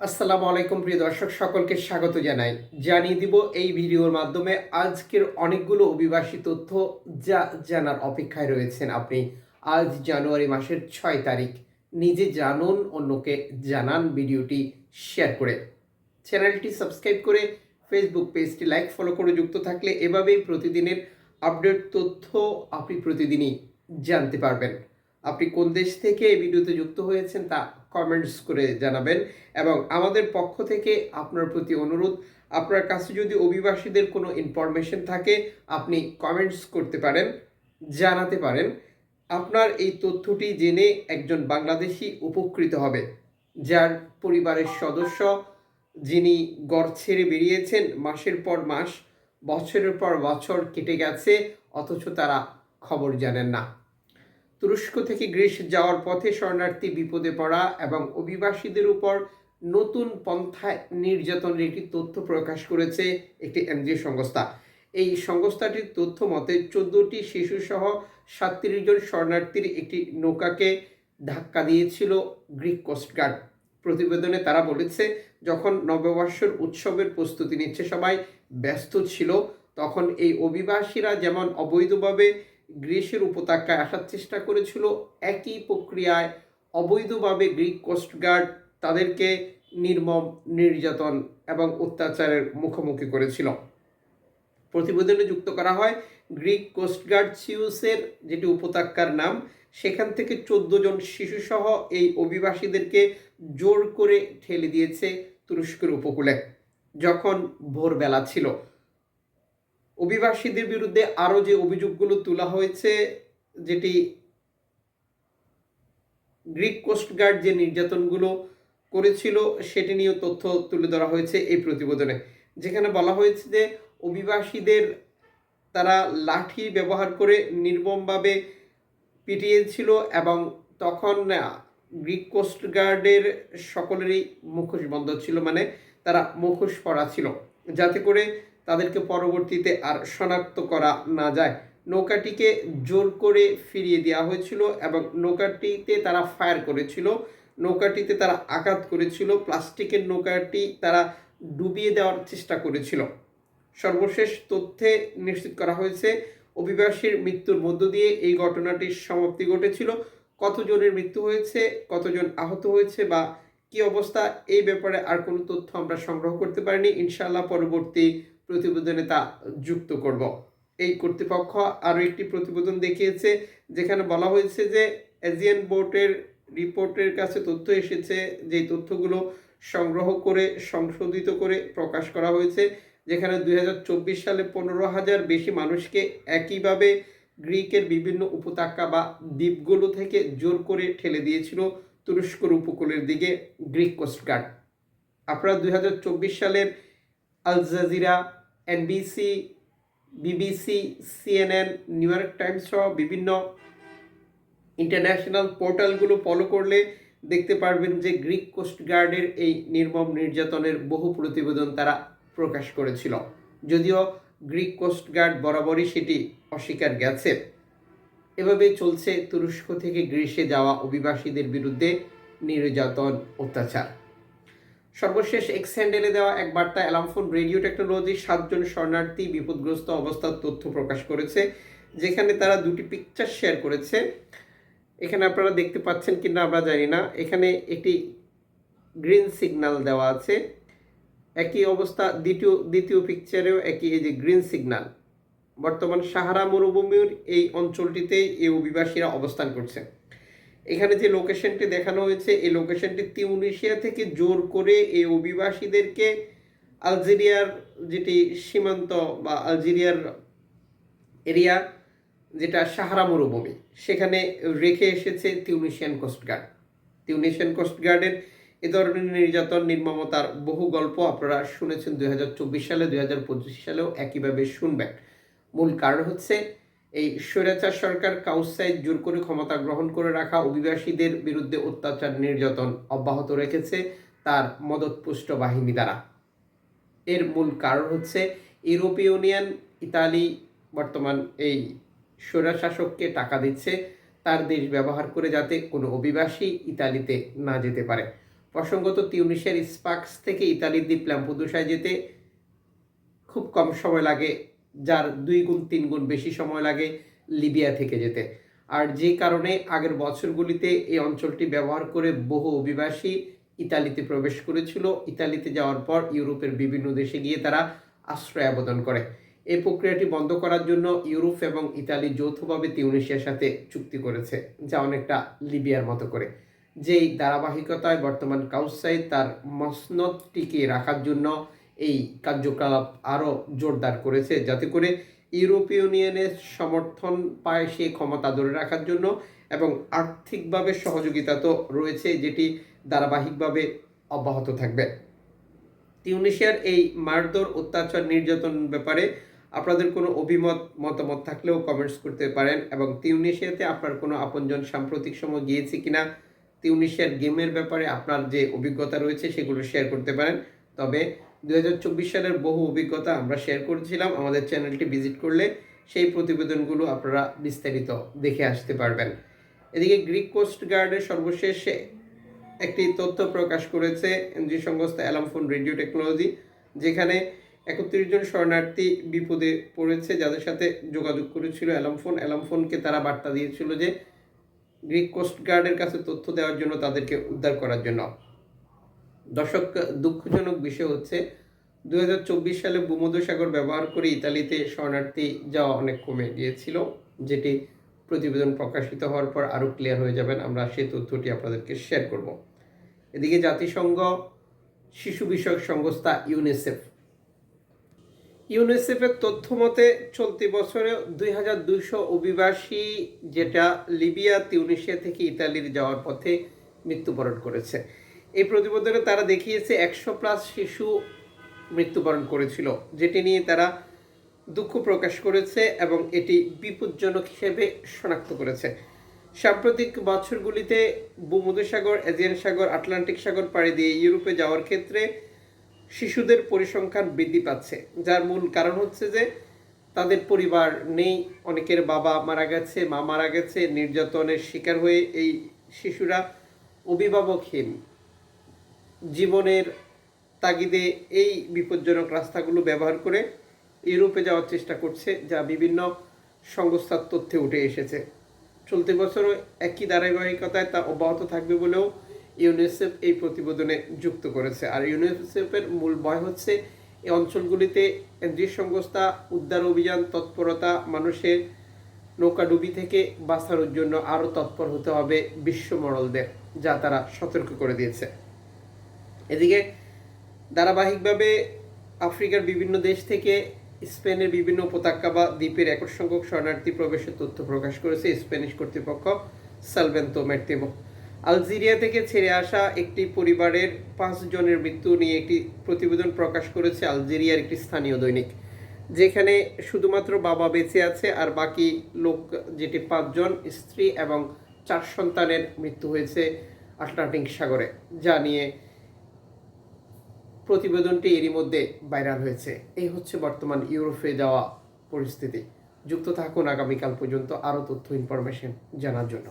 আসসালামু আলাইকুম প্রিয় দর্শক, সকলকে স্বাগত জানাই। জানিয়ে দিব এই ভিডিওর মাধ্যমে আজকের অনেকগুলো অভিবাসী তথ্য যা জানার অপেক্ষায় রয়েছেন আপনি। আজ জানুয়ারি মাসের ছয় তারিখ। নিজে জানুন, অন্যকে জানান ভিডিওটি শেয়ার করে। চ্যানেলটি সাবস্ক্রাইব করে ফেসবুক পেজটি লাইক, ফলো করে যুক্ত থাকলে এভাবেই প্রতিদিনের আপডেট তথ্য আপনি প্রতিদিনই জানতে পারবেন। আপনি কোন দেশ থেকে এই ভিডিওতে যুক্ত হয়েছেন তা কমেন্টস করে জানাবেন এবং আমাদের পক্ষ থেকে আপনার প্রতি অনুরোধ, আপনার কাছে যদি অভিবাসীদের কোনো ইনফরমেশন থাকে, আপনি কমেন্টস করতে পারেন, জানাতে পারেন। আপনার এই তথ্যটি জেনে একজন বাংলাদেশি উপকৃত হবে, যার পরিবারের সদস্য যিনি গড় ছেড়ে বেরিয়েছেন মাসের পর মাস, বছরের পর বছর কেটে গেছে, অথচ তারা খবর জানেন না। তুরস্ক থেকে গ্রিস যাওয়ার পথে শরণার্থী বিপদে পড়া এবং অভিবাসীদের উপর নতুন পন্থায় নির্যাতনের একটি তথ্য প্রকাশ করেছে একটি এনজিও সংস্থা। এই সংস্থাটির তথ্য মতে, চোদ্দটি শিশুসহ সাতত্রিশ জন শরণার্থীর একটি নৌকাকে ধাক্কা দিয়েছিল গ্রিক কোস্টগার্ড প্রতিবেদনে তারা বলেছে, যখন নববর্ষের উৎসবের প্রস্তুতি নিচ্ছে সবাই ব্যস্ত ছিল, তখন এই অভিবাসীরা যেমন অবৈধভাবে গ্রিসের উপত্যকায় আসার চেষ্টা করেছিল। একই প্রক্রিয়ায় অবৈধভাবে গ্রিক কোস্টগার্ড তাদেরকে নির্মম, নির্যাতন এবং অত্যাচারের মুখোমুখি করেছিল। প্রতিবেদনে যুক্ত করা হয়, গ্রিক কোস্টগার্ড সিউসের যেটি উপত্যকার নাম, সেখান থেকে চোদ্দ জন শিশুসহ এই অভিবাসীদেরকে জোর করে ঠেলে দিয়েছে তুরস্কের উপকূলে, যখন ভোরবেলা ছিল। অভিবাসীদের বিরুদ্ধে আরও যে অভিযোগগুলো তোলা হয়েছে, যেটি গ্রিক কোস্টগার্ড যে নির্যাতনগুলো করেছিল, সেটি নিয়েও তথ্য তুলে ধরা হয়েছে এই প্রতিবেদনে। যেখানে বলা হয়েছে যে অভিবাসীদের তারা লাঠি ব্যবহার করে নির্মমভাবে পিটিয়েছিল এবং তখন গ্রিক কোস্টগার্ডের সকলেরই মুখোশ বন্ধ ছিল মানে তারা মুখোশ পরা ছিল। যাতে করে তাদেরকে পরবর্তীতে আর শনাক্ত করা না যায়। নৌকাটিকে জোর করে ফিরিয়ে দেওয়া হয়েছিল এবং নৌকাটিতে তারা ফায়ার করেছিল। নৌকাটিতে তারা আঘাত করেছিল। প্লাস্টিকের নৌকাটি তারা ডুবিয়ে দেওয়ার চেষ্টা করেছিল। সর্বশেষ তথ্যে নিশ্চিত করা হয়েছে, অভিবাসীর মৃত্যুর মধ্য দিয়ে এই ঘটনাটির সমাপ্তি ঘটেছিল। কতজনের মৃত্যু হয়েছে, কতজন আহত হয়েছে বা কি অবস্থা, এই ব্যাপারে আর কোনো তথ্য আমরা সংগ্রহ করতে পারিনি। ইনশাল্লাহ পরবর্তী প্রতিবেদনে তা যুক্ত করব। এই কর্তৃপক্ষ আরও একটি প্রতিবেদন দেখিয়েছে, যেখানে বলা হয়েছে যে এজিয়ান বোর্ডের রিপোর্টের কাছে তথ্য এসেছে যে তথ্যগুলো সংগ্রহ করে, সংশোধিত করে প্রকাশ করা হয়েছে, যেখানে দু হাজার চব্বিশ সালে পনেরো হাজার বেশি মানুষকে একইভাবে গ্রিকের বিভিন্ন উপত্যকা বা দ্বীপগুলো থেকে জোর করে ঠেলে দিয়েছিল তুরস্কর উপকূলের দিকে গ্রিক কোস্টগার্ড আপনারা দুই হাজার চব্বিশ সালের Al Jazeera NBC BBC CNN New York Times সহ বিভিন্ন ইন্টারন্যাশনাল পোর্টালগুলো ফলো করলে দেখতে পারবেন যে গ্রিক কোস্টগার্ডের এই নির্মম নির্যাতনের বহু প্রতিবেদন তারা প্রকাশ করেছিল। যদিও গ্রিক কোস্টগার্ড বরাবরই সেটি অস্বীকার গেছে। এভাবে চলছে তুরস্ক থেকে গ্রীসে যাওয়া অভিবাসীদের বিরুদ্ধে নির্যাতন, অত্যাচার। সর্বশেষ এক্স হ্যান্ডেলে দেওয়া এক বার্তা অ্যালামফোন রেডিও টেকনোলজি সাতজন শরণার্থী বিপদগ্রস্ত অবস্থার তথ্য প্রকাশ করেছে, যেখানে তারা দুটি পিকচার শেয়ার করেছে। এখানে আপনারা দেখতে পাচ্ছেন কিনা আমরা জানি না। এখানে একটি গ্রিন সিগন্যাল দেওয়া আছে। একই অবস্থা, দ্বিতীয় দ্বিতীয় পিকচারেও একই এই যে গ্রিন সিগন্যাল বর্তমান সাহারা মরুভূমির এই অঞ্চলটিতে এই অভিবাসীরা অবস্থান করছে। এখানে যে লোকেশনটি দেখানো হয়েছে, এই লোকেশনটি তিউনিশিয়া থেকে জোর করে এই অভিবাসীদেরকে আলজেরিয়ার যেটি সীমান্ত বা আলজেরিয়ার এরিয়া, যেটা সাহারা মরুভূমি, সেখানে রেখে এসেছে তিউনিশিয়ান কোস্টগার্ড তিউনিশিয়ান কোস্টগার্ডের এ ধরনের নির্যাতন, নির্মমতার বহু গল্প আপনারা শুনেছেন দুই হাজার চব্বিশ সালে, দুই হাজার পঁচিশ সালেও একইভাবে শুনবেন। মূল কারণ হচ্ছে এই স্বৈরাচার সরকার কাউসাইড জোর করে ক্ষমতা গ্রহণ করে রাখা অভিবাসীদের বিরুদ্ধে অত্যাচার, নির্যাতন অব্যাহত রেখেছে তার মদতপুষ্ট বাহিনী দ্বারা। এর মূল কারণ হচ্ছে ইউরোপীয় ইউনিয়ন, ইতালি বর্তমান এই স্বৈরাশাসককে টাকা দিচ্ছে, তার দেশ ব্যবহার করে যাতে কোনো অভিবাসী ইতালিতে না যেতে পারে। প্রসঙ্গত তিউনিশিয়ার স্পাক্স থেকে ইতালির দ্বীপ ল্যাম্পুদুসায় যেতে খুব কম সময় লাগে যার দুই গুণ, তিন গুণ বেশি সময় লাগে লিবিয়া থেকে যেতে। আর যে কারণে আগের বছরগুলিতে এই অঞ্চলটি ব্যবহার করে বহু অভিবাসী ইতালিতে প্রবেশ করেছিল। ইতালিতে যাওয়ার পর ইউরোপের বিভিন্ন দেশে গিয়ে তারা আশ্রয় আবেদন করে। এই প্রক্রিয়াটি বন্ধ করার জন্য ইউরোপ এবং ইতালি যৌথভাবে তিউনিশিয়ার সাথে চুক্তি করেছে, যা অনেকটা লিবিয়ার মতো করে। যেই ধারাবাহিকতায় বর্তমান কাউসাই তার মসনদ টিকিয়ে রাখার জন্য এই কার্যকলাপ আরও জোরদার করেছে, যাতে করে ইউরোপীয় ইউনিয়নের সমর্থন পায় সেই ক্ষমতা ধরে রাখার জন্য এবং আর্থিকভাবে সহযোগিতা তো রয়েছে, যেটি ধারাবাহিকভাবে অব্যাহত থাকবে। তিউনিশিয়ার এই মারধর অত্যাচার নির্যাতন ব্যাপারে আপনাদের কোনো অভিমত, মতামত থাকলেও কমেন্টস করতে পারেন এবং তিউনিশিয়াতে আপনার কোনো আপনজন সাম্প্রতিক সময় গিয়েছে কিনা, তিউনিশিয়ার গেমের ব্যাপারে আপনার যে অভিজ্ঞতা রয়েছে সেগুলো শেয়ার করতে পারেন। তবে দু হাজার চব্বিশ সালের বহু অভিজ্ঞতা আমরা শেয়ার করেছিলাম। আমাদের চ্যানেলটি ভিজিট করলে সেই প্রতিবেদনগুলো আপনারা বিস্তারিত দেখে আসতে পারবেন। এদিকে গ্রিক কোস্ট গার্ডের সর্বশেষ একটি তথ্য প্রকাশ করেছে এনজি সংস্থা অ্যালামফোন রেডিও টেকনোলজি যেখানে একত্রিশ জন শরণার্থী বিপদে পড়েছে যাদের সাথে যোগাযোগ করেছিল অ্যালামফোন অ্যালামফোনকে তারা বার্তা দিয়েছিল যে গ্রিক কোস্ট গার্ডের কাছে তথ্য দেওয়ার জন্য তাদেরকে উদ্ধার করার জন্য। দর্শক, দুঃখজনক বিষয় হচ্ছে, দুই হাজার চব্বিশ সালে ভূমধ্যসাগর ব্যবহার করে ইতালিতে শরণার্থী যাওয়া অনেক কমে গিয়েছিল, যেটি প্রতিবেদন প্রকাশিত হওয়ার পর আরও ক্লিয়ার হয়ে যাবেন আমরা সেই তথ্যটি আপনাদেরকে শেয়ার করব। এদিকে জাতিসংঘ শিশু বিষয়ক সংস্থা ইউনিসেফ ইউনিসেফের তথ্য মতে, চলতি বছরে দুই হাজার দুইশো অভিবাসী যেটা লিবিয়া তিউনিশিয়া থেকে ইতালির যাওয়ার পথে মৃত্যুবরণ করেছে। এই প্রতিবেদনে তারা দেখিয়েছে একশো প্লাস শিশু মৃত্যুবরণ করেছিল, যেটি নিয়ে তারা দুঃখ প্রকাশ করেছে এবং এটি বিপজ্জনক হিসেবে শনাক্ত করেছে। সাম্প্রতিক বছরগুলিতে ভূমধ্যসাগর, এজিয়ান সাগর, আটলান্টিক সাগর পাড়ি দিয়ে ইউরোপে যাওয়ার ক্ষেত্রে শিশুদের পরিসংখ্যান বৃদ্ধি পাচ্ছে, যার মূল কারণ হচ্ছে যে তাদের পরিবার নেই, অনেকের বাবা মারা গেছে, মা মারা গেছে, নির্যাতনের শিকার হয়ে এই শিশুরা অভিভাবকহীন। জীবনের তাগিদে এই বিপজ্জনক রাস্তাগুলো ব্যবহার করে ইউরোপে যাওয়ার চেষ্টা করছে, যা বিভিন্ন সংস্থার তথ্যে উঠে এসেছে। চলতি বছরও একই ধারাবাহিকতায় তা অব্যাহত থাকবে বলেও ইউনিসেফ এই প্রতিবেদনে যুক্ত করেছে। আর ইউনিসেফের মূল ভয় হচ্ছে, এই অঞ্চলগুলিতে যে সংস্থা, উদ্ধার অভিযান, তৎপরতা, মানুষের নৌকাডুবি থেকে বাঁচানোর জন্য আরও তৎপর হতে হবে বিশ্ব মডলদের, যা তারা সতর্ক করে দিয়েছে। এদিকে ধারাবাহিকভাবে আফ্রিকার বিভিন্ন দেশ থেকে স্পেনের বিভিন্ন উপত্যকা বা দ্বীপের একর সংখ্যক শরণার্থী প্রবেশের তথ্য প্রকাশ করেছে স্প্যানিশ কর্তৃপক্ষ সালভেন্তো মের্তেমো আলজেরিয়া থেকে ছেড়ে আসা একটি পরিবারের পাঁচ জনের মৃত্যু নিয়ে একটি প্রতিবেদন প্রকাশ করেছে আলজেরিয়ার একটি স্থানীয় দৈনিক, যেখানে শুধুমাত্র বাবা বেঁচে আছে আর বাকি লোক, যেটি পাঁচজন স্ত্রী এবং চার সন্তানের মৃত্যু হয়েছে আটলান্টিক সাগরে, যা নিয়ে প্রতিবেদনটি এরই মধ্যে ভাইরাল হয়েছে। এই হচ্ছে বর্তমান ইউরোপে যাওয়া পরিস্থিতি। যুক্ত থাকুন আগামীকাল পর্যন্ত আরও তথ্য ইনফরমেশন জানার জন্য।